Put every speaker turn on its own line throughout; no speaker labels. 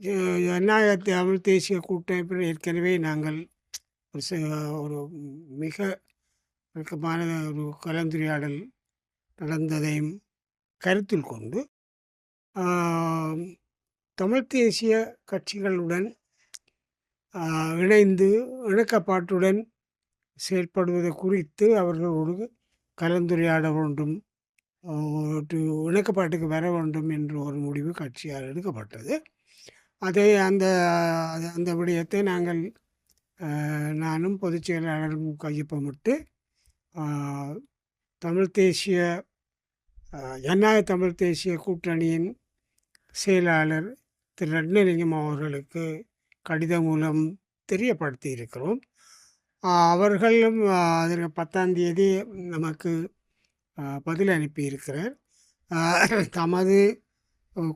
ஜனநாயகத்தை தமிழ் தேசிய கூட்டமைப்பில் ஏற்கனவே நாங்கள் ஒரு ச ஒரு மிக நெருக்கமான ஒரு கலந்துரையாடல் நடந்ததையும் கருத்தில் கொண்டு தமிழ் தேசிய கட்சிகளுடன் இணைந்து இணக்கப்பாட்டுடன் செயல்படுவது குறித்து அவர்களோடு கலந்துரையாட வேண்டும். ஒரு இணக்கப்பாட்டுக்கு வர வேண்டும் என்ற ஒரு முடிவு கட்சியால் எடுக்கப்பட்டது. அதை அந்த அந்த விடயத்தை நாங்கள் நானும் பொதுச் செயலாளரும் கையொப்பமிட்டு தமிழ் தேசிய ஆ, ஜனநாயக தமிழ் தேசிய கூட்டணியின் செயலாளர் திரு ரட்னலிங்கம் அவர்களுக்கு கடிதம் மூலம் தெரியப்படுத்தி இருக்கிறோம். அவர்களும் அதற்கு பத்தாம் தேதி நமக்கு பதில் அனுப்பியிருக்கிறார். தமது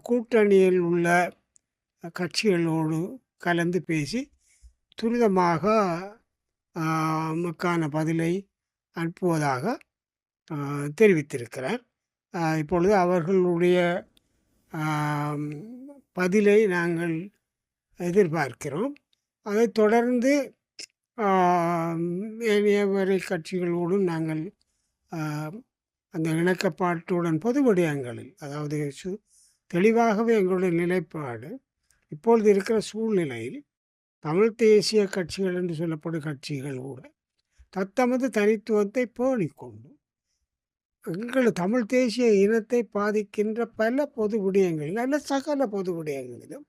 கூட்டணியில் உள்ள கட்சிகளோடு கலந்து பேசி துரிதமாக மக்கான பதிலை அனுப்புவதாக தெரிவித்திருக்கிறார். இப்பொழுது அவர்களுடைய பதிலை நாங்கள் எதிர்பார்க்கிறோம். அதைத் தொடர்ந்து ஏனையவரை கட்சிகளோடும் நாங்கள் அந்த இணக்கப்பாட்டுடன் பொது விடயங்களில் அதாவது சு தெளிவாகவே எங்களுடைய நிலைப்பாடு இப்பொழுது இருக்கிற சூழ்நிலையில் தமிழ் தேசிய கட்சிகள் என்று சொல்லப்படும் கட்சிகள் கூட தத்தமது தனித்துவத்தை பேணிக்கொண்டு எங்கள் தமிழ் தேசிய இனத்தை பாதிக்கின்ற பல பொது விடயங்களில் அல்ல சகல பொது விடயங்களிலும்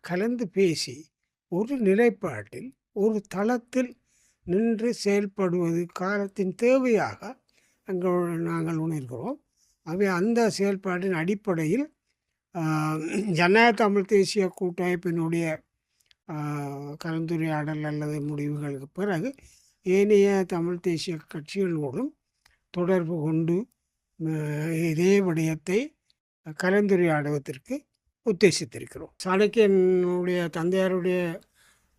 கலந்து பேசி ஒரு நிலைப்பாட்டில் ஒரு தளத்தில் நின்று செயல்படுவது காலத்தின் தேவையாக எங்கள் நாங்கள் உணர்கிறோம். அவை அந்த செயல்பாட்டின் அடிப்படையில் ஜனநாயக தமிழ் தேசிய கூட்டமைப்பினுடைய கலந்துரையாடல் அல்லது முடிவுகளுக்கு பிறகு ஏனைய தமிழ் தேசிய கட்சிகளோடும் தொடர்பு கொண்டு இதே விடயத்தை கலந்துரையாடுவதற்கு உத்தேசித்திருக்கிறோம். சாணக்கியனுடைய தந்தையாருடைய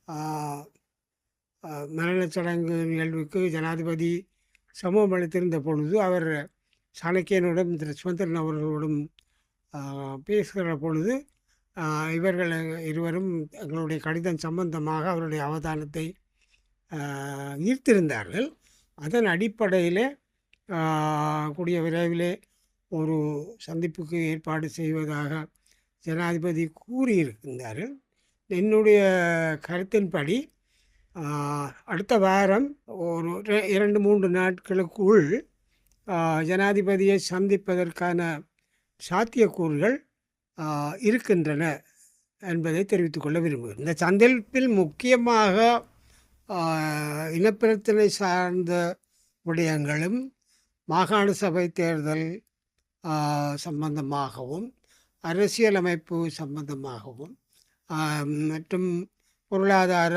ஆஹ், மரணச் சடங்கு நிகழ்வுக்கு ஜனாதிபதி சமூகம் அளித்திருந்த பொழுது அவர் சாணக்கியனுடன் திரு சுமந்திரன் அவர்களோடும் பேசுகிற பொழுது இவர்கள் இருவரும் எங்களுடைய கடிதம் சம்பந்தமாக அவருடைய அவதானத்தை ஈர்த்திருந்தார்கள். அதன் அடிப்படையில் கூடிய விரைவிலே ஒரு சந்திப்புக்கு ஏற்பாடு செய்வதாக ஜனாதிபதி கூறியிருக்கின்றார் என்னுடைய கருத்தின்படி அடுத்த வாரம் ஒரு ரெ- இரண்டு மூன்று நாட்களுக்குள் ஜனாதிபதியை சந்திப்பதற்கான சாத்தியக்கூறுகள் இருக்கின்றன என்பதை தெரிவித்துக் கொள்ள விரும்புகிறேன். இந்த சந்திப்பில் முக்கியமாக இனப்பிரச்சனை சார்ந்த விடயங்களும் மாகாண சபை தேர்தல் சம்பந்தமாகவும் அரசியலமைப்பு சம்பந்தமாகவும் மற்றும் பொருளாதார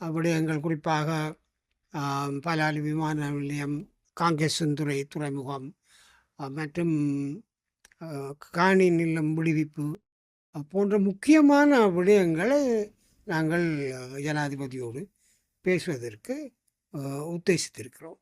விடயங்கள் குறிப்பாக பலாலி விமான நிலையம் காங்கேசன்துறை துறைமுகம் மற்றும் காணி நிலம் விடுவிப்பு போன்ற முக்கியமான விடயங்களை நாங்கள் ஜனாதிபதியோடு பேசுவதற்கு உத்தேசித்திருக்கிறோம்.